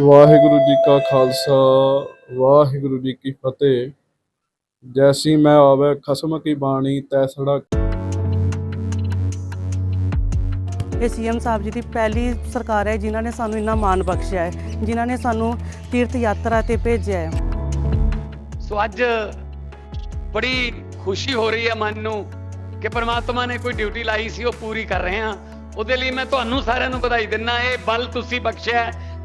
ਵਾਹਿਗੁਰੂ ਜੀ ਕਾ ਖਾਲਸਾ ਵਾਹਿਗੁਰੂ ਜੀ ਕੀ ਫਤਿਹ। ਜੈਸੀ ਮੈਂ ਆਵੇ ਖਸਮ ਕੀ ਬਾਣੀ ਤੈਸੜਾ ਇਹ ਸੀਐਮ ਸਾਹਿਬ ਜੀ ਦੀ ਪਹਿਲੀ ਸਰਕਾਰ ਹੈ ਜਿਨ੍ਹਾਂ ਨੇ ਸਾਨੂੰ ਇੰਨਾ ਮਾਣ ਬਖਸ਼ਿਆ ਹੈ ਜਿਨ੍ਹਾਂ ਨੇ ਸਾਨੂੰ ਤੀਰਥ ਯਾਤਰਾ ਤੇ ਭੇਜਿਆ ਹੈ। ਸੋ ਅੱਜ ਬੜੀ ਖੁਸ਼ੀ ਹੋ ਰਹੀ ਹੈ ਮਨ ਨੂੰ ਕਿ ਪ੍ਰਮਾਤਮਾ ਨੇ ਕੋਈ ਡਿਊਟੀ ਲਾਈ ਸੀ ਉਹ ਪੂਰੀ ਕਰ ਰਹੇ ਹਾਂ। ਉਹਦੇ ਲਈ ਮੈਂ ਤੁਹਾਨੂੰ ਸਾਰਿਆਂ ਨੂੰ ਵਧਾਈ ਦਿੰਦਾ ਇਹ ਬਲ ਤੁਸੀਂ ਬਖਸ਼ਿਆ ਹੈ,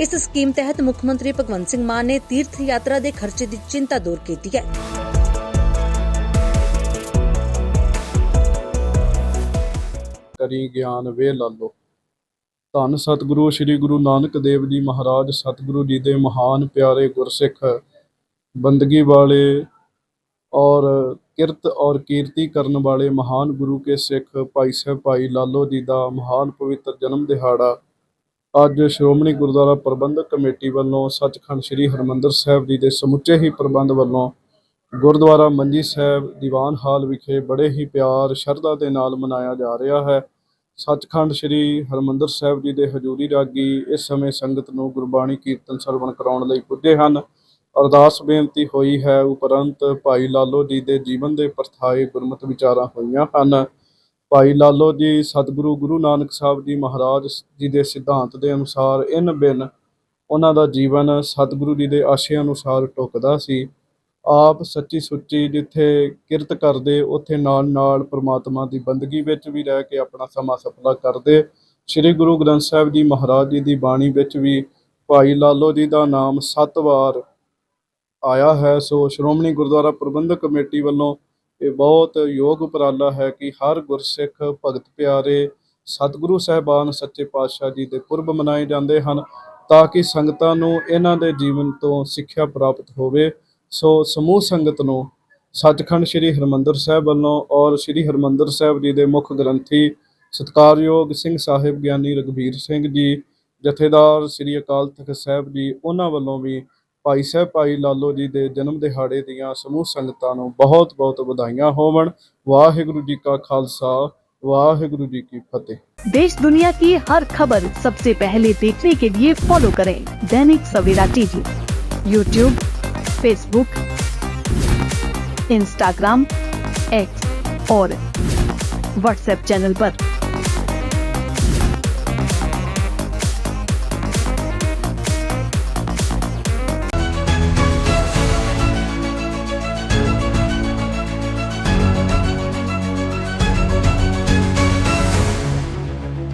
ਇਸ ਸਕੀਮ ਤਹਿਤ ਮੁੱਖ ਮੰਤਰੀ ਭਗਵੰਤ ਸਿੰਘ ਮਾਨ ਨੇ ਤੀਰਥ ਯਾਤਰਾ ਦੇ ਖਰਚੇ ਦੀ ਚਿੰਤਾ ਦੂਰ ਕੀਤੀ ਹੈ। ਕਰੀ ਗਿਆਨ ਵੇ ਲਾਲੋ। ਧੰਨ ਸਤਿਗੁਰੂ, ਸ੍ਰੀ ਗੁਰੂ ਨਾਨਕ ਦੇਵ ਜੀ ਮਹਾਰਾਜ, ਸਤਿਗੁਰੂ ਜੀ ਦੇ ਮਹਾਨ ਪਿਆਰੇ ਗੁਰਸਿੱਖ, ਬੰਦਗੀ ਵਾਲੇ ਔਰ ਕਿਰਤ ਔਰ ਕੀਰਤੀ ਕਰਨ ਵਾਲੇ ਮਹਾਨ ਗੁਰੂ ਕੇ ਸਿੱਖ ਭਾਈ ਸਾਹਿਬ ਭਾਈ ਲਾਲੋ ਜੀ ਦਾ ਮਹਾਨ ਪਵਿੱਤਰ ਜਨਮ ਦਿਹਾੜਾ ਅੱਜ ਸ਼੍ਰੋਮਣੀ ਗੁਰਦੁਆਰਾ ਪ੍ਰਬੰਧਕ ਕਮੇਟੀ ਵੱਲੋਂ ਸੱਚਖੰਡ ਸ੍ਰੀ ਹਰਮੰਦਰ ਸਾਹਿਬ ਜੀ ਦੇ ਸਮੁੱਚੇ ਹੀ ਪ੍ਰਬੰਧ ਵੱਲੋਂ ਗੁਰਦੁਆਰਾ ਮੰਜੀ ਸਾਹਿਬ ਦੀਵਾਨ ਹਾਲ ਵਿਖੇ ਬੜੇ ਹੀ ਪਿਆਰ, ਸ਼ਰਧਾ ਦੇ ਨਾਲ ਮਨਾਇਆ ਜਾ ਰਿਹਾ ਹੈ। ਸੱਚਖੰਡ ਸ੍ਰੀ ਹਰਮੰਦਰ ਸਾਹਿਬ ਜੀ ਦੇ ਹਜ਼ੂਰੀ ਰਾਗੀ ਇਸ ਸਮੇਂ ਸੰਗਤ ਨੂੰ ਗੁਰਬਾਣੀ ਕੀਰਤਨ ਸਰਵਣ ਕਰਾਉਣ ਲਈ ਪੁੱਜੇ ਹਨ। ਅਰਦਾਸ ਬੇਨਤੀ ਹੋਈ ਹੈ, ਉਪਰੰਤ ਭਾਈ ਲਾਲੋ ਜੀ ਦੇ ਜੀਵਨ ਦੇ ਪਰਥਾਏ ਗੁਰਮਤ ਵਿਚਾਰਾਂ ਹੋਈਆਂ ਹਨ। ਭਾਈ ਲਾਲੋ ਜੀ, ਸਤਿਗੁਰੂ ਗੁਰੂ ਨਾਨਕ ਸਾਹਿਬ ਜੀ ਮਹਾਰਾਜ ਜੀ ਦੇ ਸਿਧਾਂਤ ਦੇ ਅਨੁਸਾਰ ਇਨ ਬਿਨ ਉਹਨਾਂ ਦਾ ਜੀਵਨ ਸਤਿਗੁਰੂ ਜੀ ਦੇ ਆਸ਼ੇ ਅਨੁਸਾਰ ਟੁਕਦਾ ਸੀ। ਆਪ ਸੱਚੀ ਸੁੱਚੀ ਜਿੱਥੇ ਕਿਰਤ ਕਰਦੇ, ਉੱਥੇ ਨਾਲ ਨਾਲ ਪ੍ਰਮਾਤਮਾ ਦੀ ਬੰਦਗੀ ਵਿੱਚ ਵੀ ਰਹਿ ਕੇ ਆਪਣਾ ਸਮਾਂ ਸਫਲਾ ਕਰਦੇ। ਸ੍ਰੀ ਗੁਰੂ ਗ੍ਰੰਥ ਸਾਹਿਬ ਜੀ ਮਹਾਰਾਜ ਜੀ ਦੀ ਬਾਣੀ ਵਿੱਚ ਵੀ ਭਾਈ ਲਾਲੋ ਜੀ ਦਾ ਨਾਮ ਸੱਤ ਵਾਰ ਆਇਆ ਹੈ। ਸੋ ਸ਼੍ਰੋਮਣੀ ਗੁਰਦੁਆਰਾ ਪ੍ਰਬੰਧਕ ਕਮੇਟੀ ਵੱਲੋਂ ਇਹ ਬਹੁਤ ਯੋਗ ਉਪਰਾਲਾ ਹੈ ਕਿ ਹਰ ਗੁਰਸਿੱਖ ਭਗਤ ਪਿਆਰੇ ਸਤਿਗੁਰੂ ਸਾਹਿਬਾਨ, ਸੱਚੇ ਪਾਤਸ਼ਾਹ ਜੀ ਦੇ ਪੁਰਬ ਮਨਾਏ ਜਾਂਦੇ ਹਨ ਤਾਂ ਕਿ ਸੰਗਤਾਂ ਨੂੰ ਇਹਨਾਂ ਦੇ ਜੀਵਨ ਤੋਂ ਸਿੱਖਿਆ ਪ੍ਰਾਪਤ ਹੋਵੇ। ਸੋ ਸਮੂਹ ਸੰਗਤ ਨੂੰ ਸੱਚਖੰਡ ਸ੍ਰੀ ਹਰਮੰਦਰ ਸਾਹਿਬ ਵੱਲੋਂ ਔਰ ਸ੍ਰੀ ਹਰਮੰਦਰ ਸਾਹਿਬ ਜੀ ਦੇ ਮੁੱਖ ਗ੍ਰੰਥੀ ਸਤਿਕਾਰਯੋਗ ਸਿੰਘ ਸਾਹਿਬ ਗਿਆਨੀ ਰਗਵੀਰ ਸਿੰਘ ਜੀ, ਜਥੇਦਾਰ ਸ੍ਰੀ ਅਕਾਲ ਤਖਤ ਸਾਹਿਬ ਜੀ, ਉਹਨਾਂ ਵੱਲੋਂ ਵੀ ਭਾਈ ਸਾਹਿਬ ਭਾਈ ਲਾਲੋ ਜੀ ਦੇ ਜਨਮ ਦਿਹਾੜੇ ਦੀਆਂ ਸਮੂਹ ਸੰਗਤਾਂ ਨੂੰ ਬਹੁਤ ਬਹੁਤ ਵਧਾਈਆਂ ਹੋਵਣ ਵਾਹਿਗੁਰੂ ਜੀ ਕਾ ਖਾਲਸਾ ਵਾਹਿਗੁਰੂ ਜੀ ਕੀ ਫਤਿਹ देश दुनिया की हर खबर सबसे पहले देखने के लिए फॉलो करें Dainik Savera TV YouTube Facebook Instagram X और व्हाट्सएप चैनल पर।